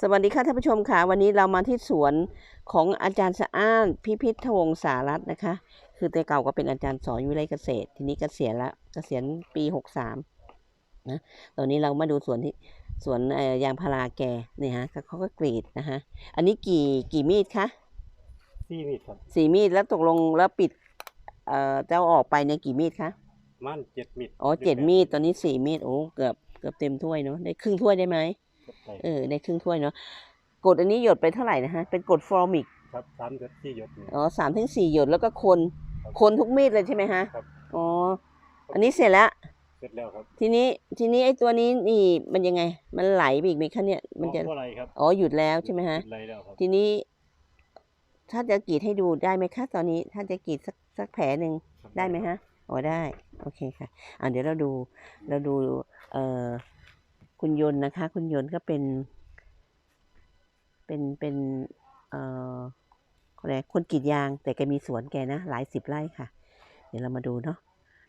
สวัสดีค่ะท่านผู้ชมค่ะ วันนี้เรามาที่สวนของอาจารย์สะอ้านพิพิธวงศ์สารัตน์นะคะ คือแต่เก่าก็เป็นอาจารย์สอนวิไลเกษตร ทีนี้เกษียณละเกษียณปีหกสามนะตอนนี้เรามาดูสวนที่สวนเอ่อยางพาราแกเนี่ยฮะเขาก็กรีดนะฮะอันนี้กี่กี่มีดคะซี่มีดครับสี่มีดแล้วตกลงแล้วปิดเอ่อเจ้าออกไปเนี่ยกี่มีดคะมันเจ็ดมีดอ๋อเจ็ดมีดตอนนี้สี่มีดโอ้เกือบเกือบเต็มถ้วยเนาะได้ครึ่งถ้วยได้ไหมครับไป เออได้ครึ่งถ้วยเนาะกดอันนี้หยดไปเท่าไหร่นะฮะ เป็นกดฟอร์มิกครับสามหยดสี่หยดนี่อ๋อสามถึงสี่หยดแล้วก็คนครับคนทุกมีดเลยใช่ไหมฮะครับอ๋ออันนี้เสร็จแล้วเสร็จแล้วครับ ทีนี้ทีนี้ไอ้ตัวนี้นี่มันยังไง มันไหลไปอีกไหมคะเนี่ยมันจะเพราะอะไรครับอ๋อหยุดแล้วใช่ไหมฮะอะไรแล้วครับทีนี้ ถ้าจะกรีดให้ดูได้ไหมคะตอนนี้ ถ้าจะกรีดสักสักแผลหนึ่งครับได้ไหมฮะอ๋อได้ โอเคค่ะอ่าเดี๋ยวเราดูเราดูเอ่อ คุณยนต์นะคะ คุณยนต์ก็เป็น เป็นเป็นเอ่ออะไรคนกรีดยาง แต่แกมีสวนแกนะ หลายสิบไร่ค่ะ เดี๋ยวเรามาดูเนาะ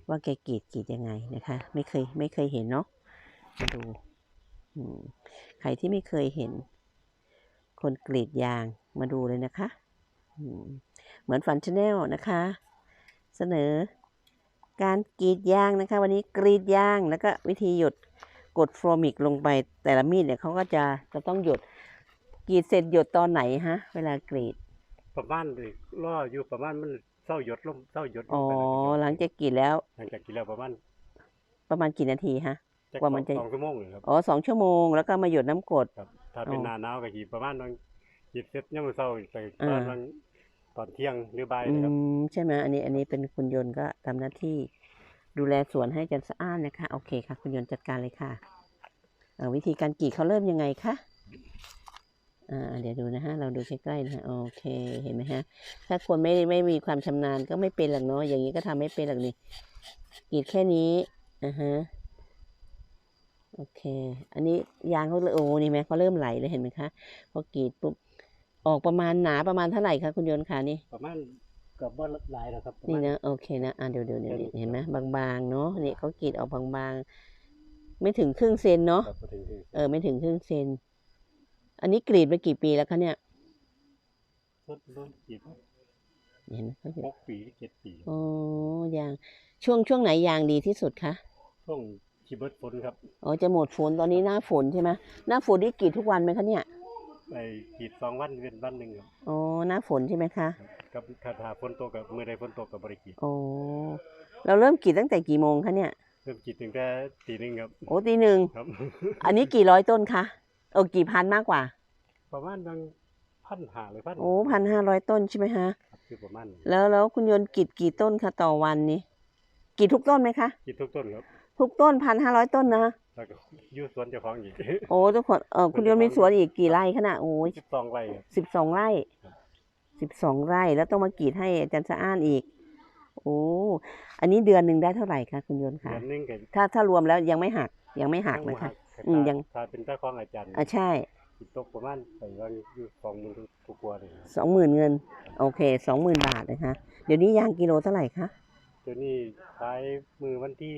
ว่าแกกรีดกรีดยังไงนะคะ ไม่เคยไม่เคยเห็นเนาะมาดูใครที่ไม่เคยเห็น คนกรีดยางมาดูเลยนะคะเหมือนฝันชาแนลนะคะ เสนอการกรีดยางนะคะ วันนี้กรีดยางแล้วก็วิธีหยุด กดโฟรมิกลงไปแต่ละมีดเนี่ยเขาก็จะจะต้องหยดกรีดเสร็จหยดตอนไหนฮะ เวลากรีด ประมาณเลยล่ออยู่ประมาณมันเศร้าหยดลงเศร้าหยดลอ๋งอไปแวหลังจากกรีดแล้ว หลังจากกินแล้วประมาณประมาณกี่นาทีฮะจักว่ามันจะสองชั่วโมงเลยครับอ๋อสองชั่วโมงแล้วก็มาหยดน้ำกรดครับถ้าเป็นอ๋อหน้าหนาวก็กี่ประมาณวันกินเสร็จยังมื้อเช้าแต่อ่าประมาณตอนเที่ยงหรือบ่ายอืนะครับมใช่ไหมอันนี้อันนี้เป็นคุณยนต์ก็ทำหน้าที่ ดูแลสวนให้จันสะอานนะคะ โอเคค่ะ คุณยนต์จัดการเลยค่ะอ่อวิธีการกรีดเขาเริ่มยังไงคะอ่าเดี๋ยวดูนะฮะ เราดูใกล้ๆนะะโอเค เห็นไหมฮะ ถ้าคนไม่ไม่มีความชำนาญก็ไม่เป็นหรอกเนาะ อย่างนี้ก็ทำไม่เป็นหรอกนี่กรีดแค่นี้อ่าฮะ โอเค อันนี้ยางเขาโอ้นี่ไหมเขาเริ่มไหลเลยเห็นไหมคะ พอกรีดปุ๊บ ออกประมาณหนาประมาณเท่าไหร่คะคุณยนต์คะนี่ ประมาณ กับว่าหลายแล้วครับประนี่มาณนะโอเคนะอะเดี๋ยวเดี๋ยวเดี๋ยวเดี๋ยวเห็นไหมบางๆเนาะนี่เขากรีดออกบางๆ ไม่ถึงครึ่งเซนเนาะครับพอถึงถึงเออ ไม่ถึงครึ่งเซน อันนี้กรีดมากี่ปีแล้วคะเนี่ยรถรถกี่เห็นไหมเขาจะหกปีหรือเจ็ดปีอ๋อยางช่วงช่วงไหนยางดีที่สุดคะช่วงชีเบิร์ตฝนครับอ๋อจะหมดฝนตอนนี้หน้าฝนใช่ไหมหน้าฝนนี่กรีดทุกวันไหมคะเนี่ยไอ้กีดสองวันเป็นวันหนึ่งครับอ๋อหน้าฝนใช่ไหมคะ กับคาถาฝนตกกับมือใดฝนตกกับบริกีดอ๋อเราเริ่มกรีดตั้งแต่กี่โมงคะเนี่ย เริ่มกีดถึงแต่ตีหนึ่งครับ โอ้ตีหนึ่งครับ อันนี้กี่ร้อยต้นคะเออกี่พันมากกว่า ประมาณบางพันหาหรือพันโอ้พันห้าร้อยต้นใช่ไหมฮะครับคือประมาณแล้วแล้วคุณยนต์กรีดกี่ต้นคะต่อวันนี้กรีดทุกต้นไหมคะกีดทุกต้นครับทุกต้นพันห้าร้อยต้นนะแล้วก็อยูสวนเจ้าของอีก โอ้ทุกคนเออคุณยนต์มีสวนอีกกี่ไร่ขนาดโอ้ยสิบสองไร่ครับสิบสองไร่ครับ สิบสองไร่ แล้วต้องมากรีดให้อาจารย์สะอ้านอีก โอ้อันนี้เดือนหนึ่งได้เท่าไหร่คะคุณยนต์เดืคะอนหนึงกับถ้าถ้ารวมแล้วยังไม่หักยังไม่หักนะคะ อืมยัง ถ้าเป็นเจ้าของอาจารย์อะใช่กีดตกประมาณไปว่าอยู่สองหมื่นทุกกว่าเลยครับสองหมื่นเงิน โอเคสองหมื่นบาทนะคะเดี๋ยวนี้ยางกิโลเท่าไหร่คะเดี๋ยวนี้ขายมือวันที่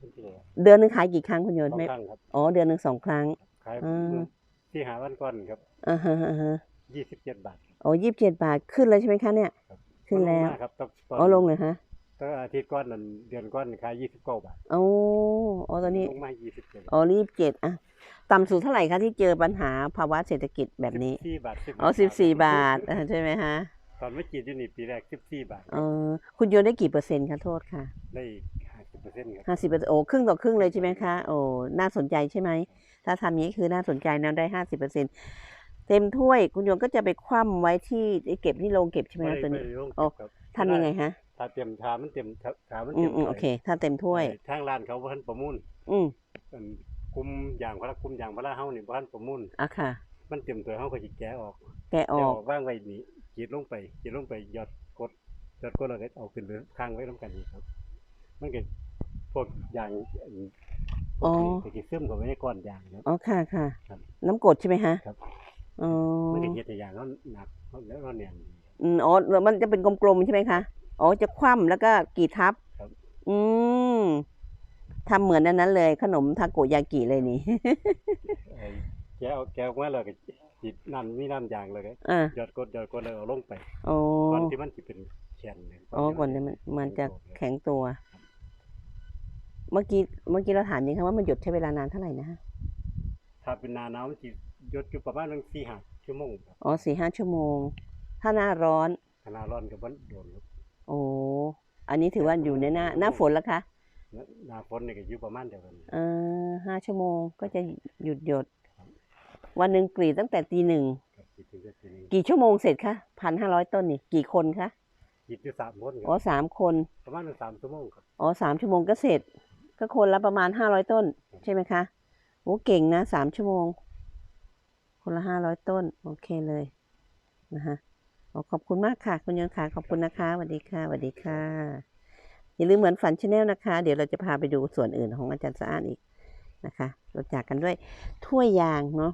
วันที่ไหนวะเดือนหนึ่งขายกี่ครั้งคุณยนสต์องไม่ครั้งครับ อ๋อเดือนหนึ่งสองครั้ง ขายอืมมื้อที่หาวันก่อนครับ อ่าฮะอ่าฮะ ยี่สิบเจ็ดบาท โอ้ยี่สิบเจ็ดบาทขึ้นเลยใช่ไหมคะเนี่ย ครับ ขึ้นแล้วลงมาครับตอนตอนอ๋อลงเลยฮะตอนอาทิตย์ก้อนนั่นเดือนก้อนขายยี่สิบเก้าบาทโอ้อ๋อตอนนี้ลงมายี่สิบเจ็ดอ๋อรีบเจ็ดอะต่ำสุดเท่าไหร่คะที่เจอปัญหาภาวะเศรษฐกิจแบบนี้ สี่บาทอ๋อสิบสี่บาทอ่าใช่ไหมฮะตอนไม่กีดอยู่นี่ปีแรกสิบสี่บาทเออคุณโยนได้กี่เปอร์เซ็นต์คะโทษค่ะได้ห้าสิบเปอร์เซ็นต์ครับห้าสิบเปอร์เซ็นต์โอ้ครึ่งต่อครึ่งเลยใช่ไหมคะโอ้น่าสนใจใช่ไหมถ้าทำอย่างนี้คือน่าสนใจนะได้ห้าสิบเปอร์เซ็นต์ เต็มถ้วยคุณโยนก็จะไปคว่ำไว้ที่เก็บที่โรงเก็บใช่ไหมไม่คะตัวไม่นี้ได้ลงอ๋อเก็บครับทำยังไงฮะถ้าเต็มชามันเต็มชามันอืเต็มมอืมโอเค ถ้าเต็มถ้วยทางร้านเขาบ่ทันประมูลอืมอันคุมอย่างพระคุมอย่างพระเฮานี่บ่ทันประมูลอะค่ะ มันเต็มตัวเฮาก็สิแกะออก แกะอแกะออกอกวางไว้นี่กีดลงไปกีดลงไปหยอดกดหยอดกดแล้วก็เอาขึ้นไปค้างไว้นํกันอีกครับ มันก็พวกอย่างอันพวกนี้ก็สิซึมเข้าไปในก้อนอย่างครับอ๋อค่ะค่ะครับน้ำกรดใช่ไหมฮะครับ อ๋อมันก็เฮ็ดให้อย่างนั้นหนักแล้วก็แน่นดี อืมอ๋อมันจะเป็นกลมๆใช่ไหมคะ อ๋อจะคว่ำแล้วก็กรีดทับ ครับ อืมทำเหมือนอันนั้นเลย ขนมทาโกยากิเลยนี่ ไอ้แกะเอาแกะออกมาแล้วก็จิตน้ำมีน้ำยางเลยก็อ่าหยอดกดหยอดกดแล้วเอาลงไปโอ้ก่อนที่มันจะเป็นแข็งเยอ๋อก่อนที่มันมันจะแข็งตัวแข็งตัว เมื่อกี้เมื่อกี้เราถามยังคะว่ามันหยดใช้เวลานานเท่าไหร่นะฮะ ถ้าเป็นหนาหนาวมันจะหยดอยู่ประมาณตั้งสี่ห้าชั่วโมงครับอ๋อสี่ห้าชั่วโมง ถ้าหน้าร้อนขนาดร้อนกับวันโดนครับโอ้อันนี้ถือว่าอยู่ในหน้าหน้าฝนแล้วคะหนาฝนนี่ก็อยู่ประมาณเดียวกันเออห้าชั่วโมงก็จะหยุดหยด วันหนึ่งกรีดตั้งแต่ตีหนึ่งครับคิดถึงก็ทีนี้กี่ชั่วโมงเสร็จคะพันห้าร้อยต้นนี่กี่คนคะคิดอยู่สามคนคอ๋อรับสามคน ประมาณสามชั่วโมงครับ อ๋อสามชั่วโมงก็เสร็จ ก็คนละประมาณห้าร้อยต้น ใช่ไหมคะ โอ้เก่งนะสามชั่วโมง คนละห้าร้อยต้น โอเคเลยนะคะขอบคุณมากค่ะ คุณยนต์ค่ะ ขอบคุณนะคะสวัสดีค่ะสวัสดีค่ะ อย่าลืมเหมือนฝันชาแนลนะคะ เดี๋ยวเราจะพาไปดูส่วนอื่นของอาจารย์สะอ้านอีกนะคะเราจากกันด้วยถ้วยยางเนาะ